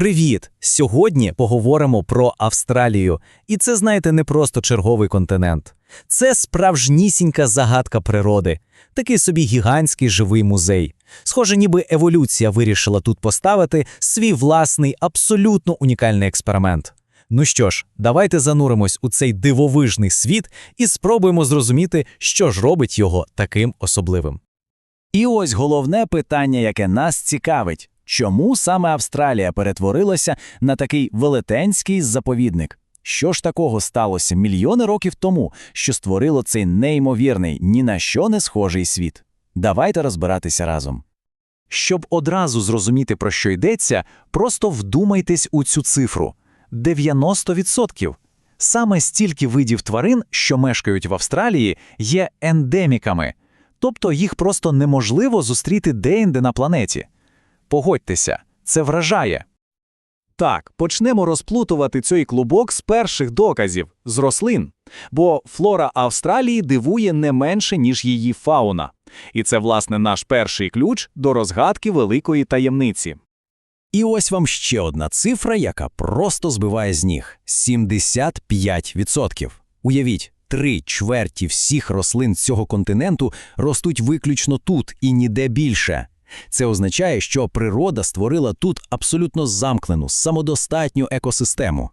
Привіт! Сьогодні поговоримо про Австралію. І це, знаєте, не просто черговий континент. Це справжнісінька загадка природи, такий собі гігантський живий музей. Схоже, ніби еволюція вирішила тут поставити свій власний, абсолютно унікальний експеримент. Ну що ж, давайте зануримось у цей дивовижний світ і спробуємо зрозуміти, що ж робить його таким особливим. І ось головне питання, яке нас цікавить: чому саме Австралія перетворилася на такий велетенський заповідник? Що ж такого сталося мільйони років тому, що створило цей неймовірний, ні на що не схожий світ? Давайте розбиратися разом. Щоб одразу зрозуміти, про що йдеться, просто вдумайтесь у цю цифру 90%. Саме стільки видів тварин, що мешкають в Австралії, є ендеміками, тобто їх просто неможливо зустріти деінде на планеті. Погодьтеся, це вражає. Так, почнемо розплутувати цей клубок з перших доказів з рослин. Бо флора Австралії дивує не менше, ніж її фауна. І це, власне, наш перший ключ до розгадки великої таємниці. І ось вам ще одна цифра, яка просто збиває з ніг: 75%. Уявіть, три чверті всіх рослин цього континенту ростуть виключно тут і ніде більше. Це означає, що природа створила тут абсолютно замкнену, самодостатню екосистему.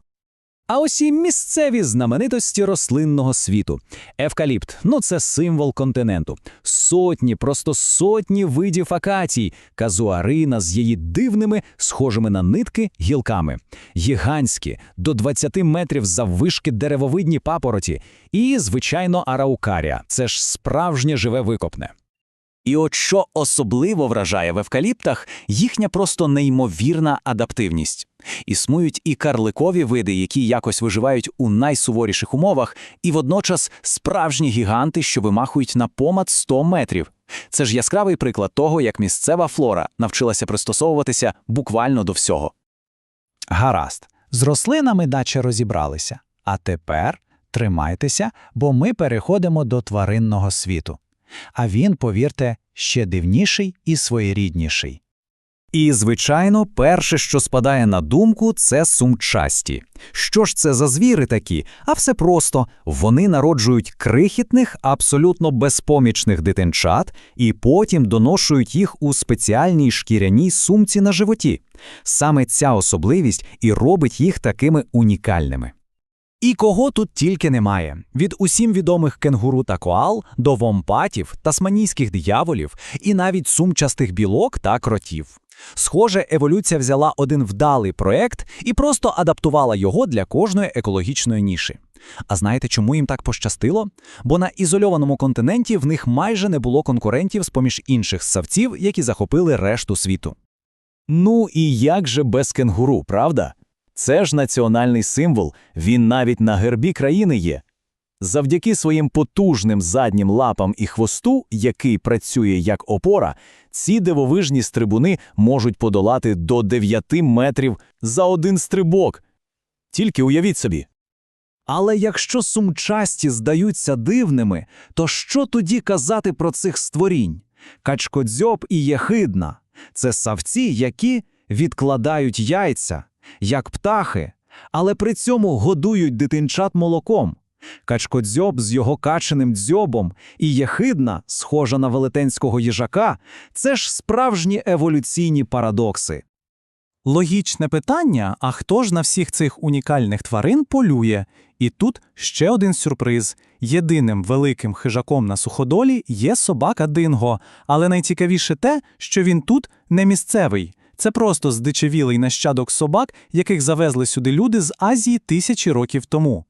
А ось і місцеві знаменитості рослинного світу. Евкаліпт ну це символ континенту. Сотні, просто сотні видів акацій, казуарина з її дивними, схожими на нитки, гілками, гігантські, до 20 метрів заввишки деревовидні папороті, і, звичайно, араукарія це ж справжнє живе викопне. І от що особливо вражає в евкаліптах, їхня просто неймовірна адаптивність. Існують і карликові види, які якось виживають у найсуворіших умовах, і водночас справжні гіганти, що вимахують на помад 100 метрів. Це ж яскравий приклад того, як місцева флора навчилася пристосовуватися буквально до всього. Гаразд, з рослинами наче розібралися. А тепер тримайтеся, бо ми переходимо до тваринного світу. А він, повірте, ще дивніший і своєрідніший. І, звичайно, перше, що спадає на думку, це сумчасті. Що ж це за звіри такі? А все просто вони народжують крихітних, абсолютно безпомічних дитинчат і потім доношують їх у спеціальній шкіряній сумці на животі. Саме ця особливість і робить їх такими унікальними. І кого тут тільки немає: від усім відомих кенгуру та коал до вомпатів, тасманійських дияволів і навіть сумчастих білок та кротів. Схоже, еволюція взяла один вдалий проект і просто адаптувала його для кожної екологічної ніші. А знаєте, чому їм так пощастило? Бо на ізольованому континенті в них майже не було конкурентів з поміж інших ссавців, які захопили решту світу. Ну і як же без кенгуру, правда? Це ж національний символ, він навіть на гербі країни є. Завдяки своїм потужним заднім лапам і хвосту, який працює як опора, ці дивовижні стрибуни можуть подолати до 9 метрів за один стрибок. Тільки уявіть собі. Але якщо сумчасті здаються дивними, то що тоді казати про цих створінь? Качкодзьоб і єхидна – це савці, які відкладають яйця, як птахи, але при цьому годують дитинчат молоком. Качкодзьоб з його каченим дзьобом і єхидна, схожа на велетенського їжака, це ж справжні еволюційні парадокси. Логічне питання: а хто ж на всіх цих унікальних тварин полює? І тут ще один сюрприз: єдиним великим хижаком на суходолі є собака Динго, але найцікавіше те, що він тут не місцевий. Це просто здичавілий нащадок собак, яких завезли сюди люди з Азії тисячі років тому.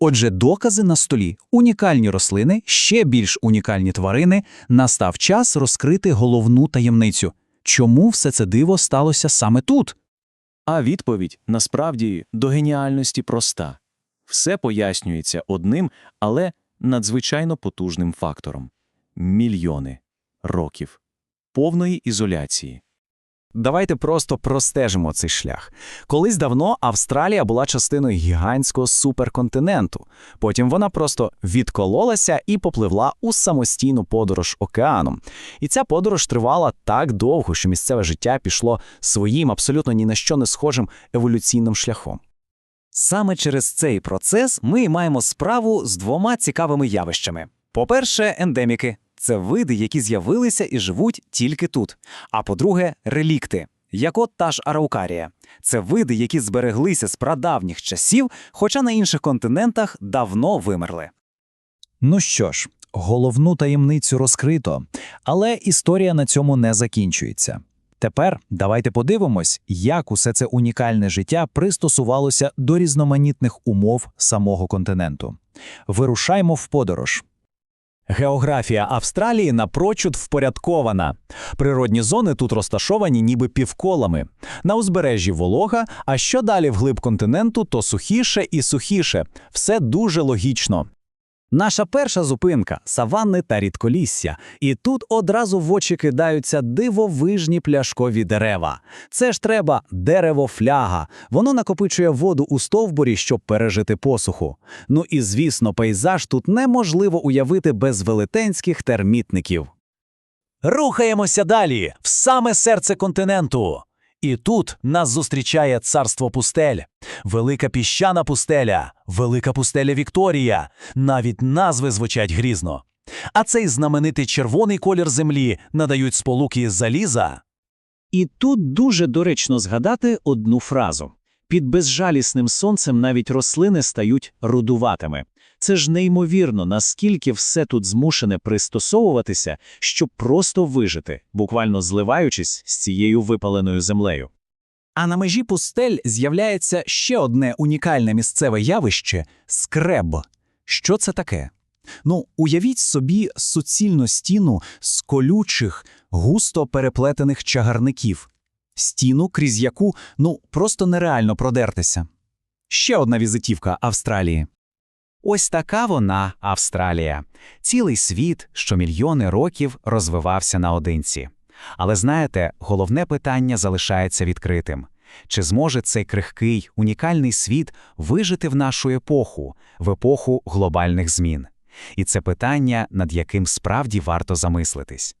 Отже, докази на столі, унікальні рослини, ще більш унікальні тварини, настав час розкрити головну таємницю. Чому все це диво сталося саме тут? А відповідь насправді до геніальності проста. Все пояснюється одним, але надзвичайно потужним фактором мільйони років повної ізоляції. Давайте просто простежимо цей шлях. Колись давно Австралія була частиною гігантського суперконтиненту. Потім вона просто відкололася і попливла у самостійну подорож океаном. І ця подорож тривала так довго, що місцеве життя пішло своїм абсолютно ні на що не схожим еволюційним шляхом. Саме через цей процес ми маємо справу з двома цікавими явищами. По-перше, ендеміки це види, які з'явилися і живуть тільки тут. А по-друге, релікти, як от та ж араукарія. Це види, які збереглися з прадавніх часів, хоча на інших континентах давно вимерли. Ну що ж, головну таємницю розкрито, але історія на цьому не закінчується. Тепер давайте подивимось, як усе це унікальне життя пристосувалося до різноманітних умов самого континенту. Вирушаймо в подорож. Географія Австралії напрочуд впорядкована. Природні зони тут розташовані ніби півколами. На узбережжі волога, а що далі вглиб континенту, то сухіше і сухіше. Все дуже логічно. Наша перша зупинка саванни та рідколісся, і тут одразу в очі кидаються дивовижні пляшкові дерева. Це ж треба дерево-фляга. Воно накопичує воду у стовбурі, щоб пережити посуху. Ну і звісно, пейзаж тут неможливо уявити без велетенських термітників. Рухаємося далі, в саме серце континенту. І тут нас зустрічає царство пустель. Велика піщана пустеля, велика пустеля Вікторія. Навіть назви звучать грізно. А цей знаменитий червоний колір землі надають сполуки заліза. І тут дуже доречно згадати одну фразу. Під безжалісним сонцем навіть рослини стають рудуватими. Це ж неймовірно, наскільки все тут змушене пристосовуватися, щоб просто вижити, буквально зливаючись з цією випаленою землею. А на межі пустель з'являється ще одне унікальне місцеве явище скреб. Що це таке? Ну, уявіть собі суцільну стіну з колючих, густо переплетених чагарників. Стіну, крізь яку ну просто нереально продертися. Ще одна візитівка Австралії. Ось така вона Австралія. Цілий світ, що мільйони років розвивався наодинці. Але знаєте, головне питання залишається відкритим. Чи зможе цей крихкий, унікальний світ вижити в нашу епоху, в епоху глобальних змін? І це питання, над яким справді варто замислитись.